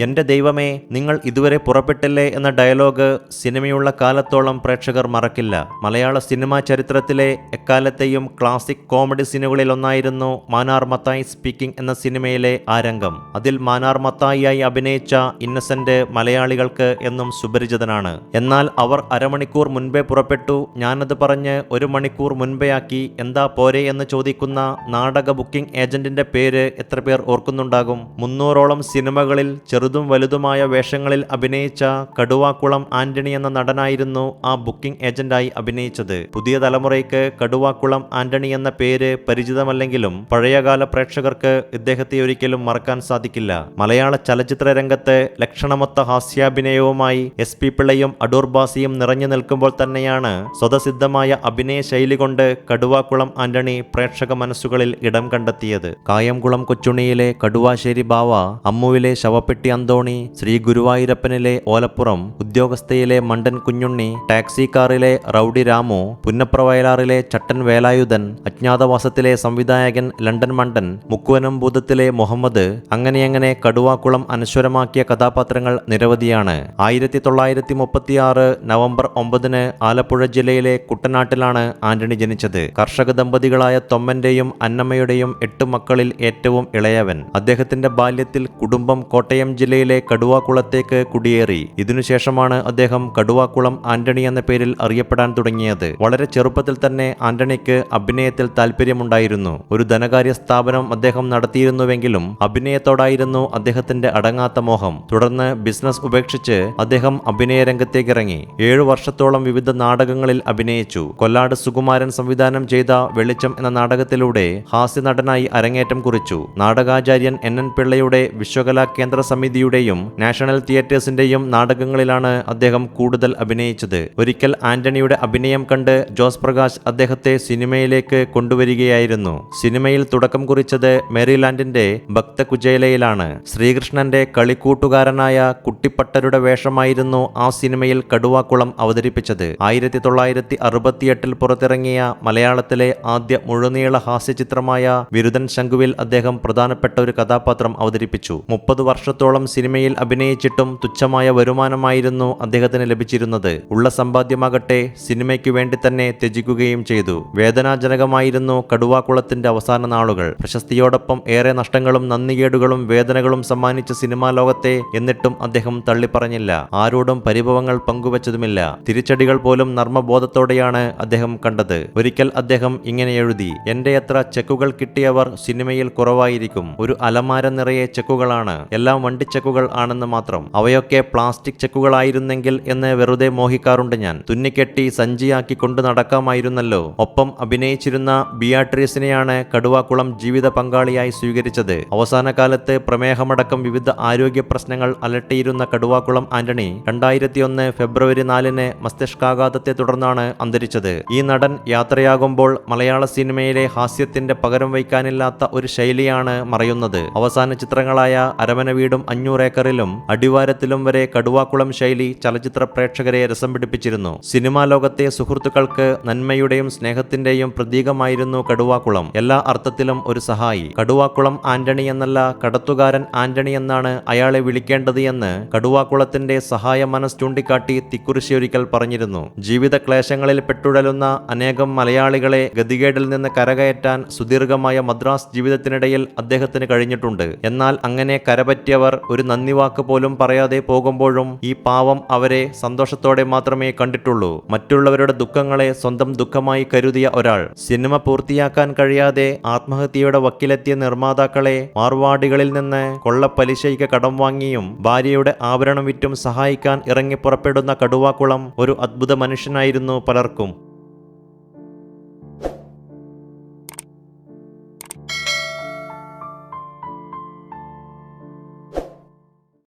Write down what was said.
എന്റെ ദൈവമേ നിങ്ങൾ ഇതുവരെ പുറപ്പെട്ടില്ലേ എന്ന ഡയലോഗ് സിനിമയുള്ള കാലത്തോളം പ്രേക്ഷകർ മറക്കില്ല. മലയാള സിനിമാ ചരിത്രത്തിലെ എക്കാലത്തെയും ക്ലാസിക് കോമഡി സിനിമകളിൽ ഒന്നായിരുന്നു മാനാർ മത്തായി സ്പീക്കിംഗ് എന്ന സിനിമയിലെ ആ രംഗം. അതിൽ മാനാർ മത്തായിയായി അഭിനയിച്ച ഇന്നസെന്റ് മലയാളികൾക്ക് എന്നും സുപരിചിതനാണ്. എന്നാൽ അവർ അരമണിക്കൂർ മുൻപേ പുറപ്പെട്ടു. ഞാനത് പറഞ്ഞ് ഒരു മണിക്കൂർ മുൻപേയാക്കി. എന്താ പോരെ എന്ന് ചോദിക്കുന്ന നാടക ബുക്കിംഗ് ഏജന്റിന്റെ പേര് എത്ര പേർ ഓർക്കുന്നുണ്ടാകും? മുന്നൂറോളം സിനിമകളിൽ ചെറുതും വലുതുമായ വേഷങ്ങളിൽ അഭിനയിച്ച കടുവാക്കുളം ആന്റണി എന്ന നടനായിരുന്നു ആ ബുക്കിംഗ് ഏജന്റായി അഭിനയിച്ചത്. പുതിയ തലമുറയ്ക്ക് കടുവാക്കുളം ആന്റണി എന്ന പേര് പരിചിതമല്ലെങ്കിലും പഴയകാല പ്രേക്ഷകർക്ക് ഇദ്ദേഹത്തെ ഒരിക്കലും മറക്കാൻ സാധിക്കില്ല. മലയാള ചലച്ചിത്ര രംഗത്ത് ലക്ഷണമൊത്ത ഹാസ്യാഭിനയവുമായി എസ് പി പിള്ളയും അടൂർ ബാസിയും നിറഞ്ഞു നിൽക്കുമ്പോൾ തന്നെയാണ് സ്വതസിദ്ധമായ അഭിനയ ശൈലി കൊണ്ട് കടുവാക്കുളം ആന്റണി പ്രേക്ഷക മനസ്സുകളിൽ ഇടം കണ്ടെത്തിയത്. കായംകുളം കൊച്ചുണിയിലെ കടുവാശ്ശേരി ബാവ അമ്മുവിലെ ശവപ്പെട്ടി അന്തോണി ശ്രീ ഗുരുവായൂരപ്പനിലെ ഓലപ്പുറം ഉദ്യോഗസ്ഥയിലെ മണ്ടൻ കുഞ്ഞുണ്ണി ടാക്സി കാറിലെ റൌഡി രാമു പുന്നപ്രവയലാറിലെ ചട്ടൻ വേലായുധൻ അജ്ഞാതവാസത്തിലെ സംവിധായകൻ ലണ്ടൻ മണ്ടൻ മുക്കുവനം ഭൂതത്തിലെ മുഹമ്മദ് അങ്ങനെയങ്ങനെ കടുവാക്കുളം അനശ്വരമാക്കിയ കഥാപാത്രങ്ങൾ നിരവധിയാണ്. ആയിരത്തി തൊള്ളായിരത്തി മുപ്പത്തിയാറ് നവംബർ ഒമ്പതിന് ആലപ്പുഴ ജില്ലയിലെ കുട്ടനാട്ടിലാണ് ആന്റണി ജനിച്ചത്. കർഷക ദമ്പതികളായ തൊമ്മന്റെയും അന്നമ്മയുടെയും എട്ട് മക്കളിൽ ഏറ്റവും ഇളയവൻ. അദ്ദേഹത്തിന്റെ ബാല്യത്തിൽ കുടുംബം കോട്ടയം ജില്ലയിലെ കടുവാക്കുളത്തേക്ക് കുടിയേറി. ഇതിനുശേഷമാണ് അദ്ദേഹം കടുവാക്കുളം ആന്റണി എന്ന പേരിൽ അറിയപ്പെടാൻ തുടങ്ങിയത്. വളരെ ചെറുപ്പത്തിൽ തന്നെ ആന്റണിക്ക് അഭിനയത്തിൽ താല്പര്യമുണ്ടായിരുന്നു ഒരു ധനകാര്യ സ്ഥാപനം അദ്ദേഹം നടത്തിയിരുന്നുവെങ്കിലും അഭിനയത്തോടായിരുന്നു അദ്ദേഹത്തിന്റെ അടങ്ങാത്ത മോഹം. തുടർന്ന് ബിസിനസ് ഉപേക്ഷിച്ച് അദ്ദേഹം അഭിനയ രംഗത്തേക്ക് ഇറങ്ങി ഏഴു വർഷത്തോളം വിവിധ നാടകങ്ങളിൽ അഭിനയിച്ചു. കൊല്ലാട് സുകുമാരൻ സംവിധാനം ചെയ്ത വെളിച്ചം എന്ന നാടകത്തിലൂടെ ഹാസ്യ നടനായി അരങ്ങേറ്റം കുറിച്ചു. നാടകാചാര്യൻ എൻ എൻ പിള്ളയുടെ വിശ്വകലാ കേന്ദ്ര സമിതിയുടെയും നാഷണൽ തിയേറ്റേഴ്സിന്റെയും നാടകങ്ങളിലാണ് അദ്ദേഹം കൂടുതൽ അഭിനയിച്ചത്. ഒരിക്കൽ ആന്റണിയുടെ അഭിനയം കണ്ട് ജോസ് പ്രകാശ് അദ്ദേഹത്തെ സിനിമയിലേക്ക് കൊണ്ടുവരികയായിരുന്നു. സിനിമയിൽ തുടക്കം കുറിച്ചത് മേരിലാൻഡിന്റെ ഭക്തകുചേലയിലാണ്. ശ്രീകൃഷ്ണന്റെ കളിക്കൂട്ടുകാരനായ കുട്ടിപ്പട്ടരുടെ വേഷമായിരുന്നു ആ സിനിമയിൽ കടുവാക്കുളം അവതരിപ്പിച്ചത്. ആയിരത്തി തൊള്ളായിരത്തി അറുപത്തിയെട്ടിൽ പുറത്തിറങ്ങിയ മലയാളത്തിലെ ആദ്യ മുഴുനീള ഹാസ്യചിത്രമായ വിരുദൻ ശംഖുവിൽ അദ്ദേഹം പ്രധാനപ്പെട്ട ഒരു കഥാപാത്രം അവതരിപ്പിച്ചു. മുപ്പത് വർഷത്തോളം സിനിമയിൽ അഭിനയിച്ചിട്ടും തുച്ഛമായ വരുമാനമായിരുന്നു അദ്ദേഹത്തിന് ലഭിച്ചിരുന്നത്. ഉള്ള സമ്പാദ്യമാകട്ടെ സിനിമയ്ക്കു വേണ്ടി തന്നെ ത്യജിക്കുകയും ചെയ്തു. വേദനാജനകമായിരുന്നു കടുവാക്കുളത്തിന്റെ അവസാന നാളുകൾ. പ്രശസ്തിയോടൊപ്പം ഏറെ നഷ്ടങ്ങളും നന്ദികേടുകളും വേദനകളും സമ്മാനിച്ച സിനിമാ ലോകത്തെ എന്നിട്ടും അദ്ദേഹം തള്ളിപ്പറഞ്ഞില്ല. ആരോടും പരിഭവങ്ങൾ പങ്കുവച്ചതുമില്ല. തിരിച്ചടികൾ പോലും നർമ്മബോധത്തോടെയാണ് അദ്ദേഹം കണ്ടത്. ഒരിക്കൽ അദ്ദേഹം ഇങ്ങനെ എഴുതി എന്റെ എത്ര ചെക്കുകൾ കിട്ടിയവർ സിനിമയിൽ കുറവായിരിക്കും. ഒരു അലമാര നിറയെ ചെക്കുകളാണ്. എല്ലാം വണ്ടിച്ചെക്കുകൾ ആണെന്ന് മാത്രം. അവയൊക്കെ പ്ലാസ്റ്റിക് ചെക്കുകളായിരുന്നെങ്കിൽ എന്ന് വെറുതെ മോഹിക്കാറുണ്ട് ഞാൻ. തുന്നിക്കെട്ടി സഞ്ചിയാക്കി കൊണ്ടു നടക്കാമായിരുന്നല്ലോ. ഒപ്പം അഭിനയിച്ചിരുന്ന ബിയാട്രീസിനെയാണ് കടുവാക്കുളം ജീവിത പങ്കാളിയായി സ്വീകരിച്ചത്. അവസാന കാലത്ത് പ്രമേഹമടക്കം വിവിധ ആരോഗ്യ പ്രശ്നങ്ങൾ അലട്ടിയിരുന്ന കടുവാക്കുളം ആന്റണി രണ്ടായിരത്തി ഒന്ന് ഫെബ്രുവരി നാലിന് മസ്തിഷ്കാഘാതത്തെ തുടർന്നാണ് അന്തരിച്ചത്. ഈ നടൻ യാത്രയാകുമ്പോൾ മലയാള സിനിമയിലെ ഹാസ്യത്തിന്റെ പകരം വയ്ക്കാനില്ലാത്ത ഒരു ശൈലിയാണ് മറയുന്നത്. അവസാന ചിത്രങ്ങളായ അരമന വീടും അഞ്ഞൂറ് ഏക്കറിലും അടിവാരത്തിലും വരെ കടുവാക്കുളം ശൈലി ചലച്ചിത്ര പ്രേക്ഷകരെ രസം പിടിപ്പിച്ചിരുന്നു. സിനിമാ ലോകത്തെ സുഹൃത്തുക്കൾക്ക് നന്മയുടെയും സ്നേഹത്തിന്റെയും പ്രതീകമായിരുന്നു കടുവാക്കുളം. എല്ലാ അർത്ഥത്തിലും ഒരു സഹായി. കടുവാക്കുളം ആന്റണി എന്നല്ല കടത്തുകാരൻ ആന്റണി എന്നാണ് അയാളെ വിളിക്കേണ്ടത് എന്ന് കടുവാക്കുളത്തിന്റെ സഹായ മനസ് ചൂണ്ടിക്കാട്ടി തിക്കുറിശി ഒരിക്കൽ പറഞ്ഞിരുന്നു. ജീവിത ക്ലേശങ്ങളിൽ പെട്ടുഴലുന്ന അനേകം മലയാളികളെ ഗതികേടിൽ നിന്ന് കരകയറ്റാൻ സുദീർഘമായ മദ്രാസ് ജീവിതത്തിനിടയിൽ അദ്ദേഹത്തിന് കഴിഞ്ഞിട്ടുണ്ട്. എന്നാൽ അങ്ങനെ കരപറ്റിയവർ ഒരു നന്ദി വാക്ക് പോലും പറയാതെ പോകുമ്പോഴും ഈ പാവം അവരെ സന്തോഷത്തോടെ മാത്രമേ കണ്ടിട്ടുള്ളൂ. മറ്റുള്ളവരുടെ ദുഃഖങ്ങളെ സ്വന്തം ദുഃഖമായി കരുതിയ ഒരാൾ സിനിമ പൂർത്തിയാക്കാൻ കഴിയാതെ ആത്മഹത്യയുടെ വക്കിലെത്തിയ നിർമ്മാതാക്കളെ മാർവാടികളിൽ നിന്ന് കൊള്ളപ്പലിശയ്ക്ക് കടം വാങ്ങിയും ഭാര്യയുടെ ആഭരണം വിറ്റും സഹായിക്കാൻ ഇറങ്ങി പുറപ്പെടുന്ന കടുവാക്കുളം ഒരു അത്ഭുത മനുഷ്യനായിരുന്നു പലർക്കും.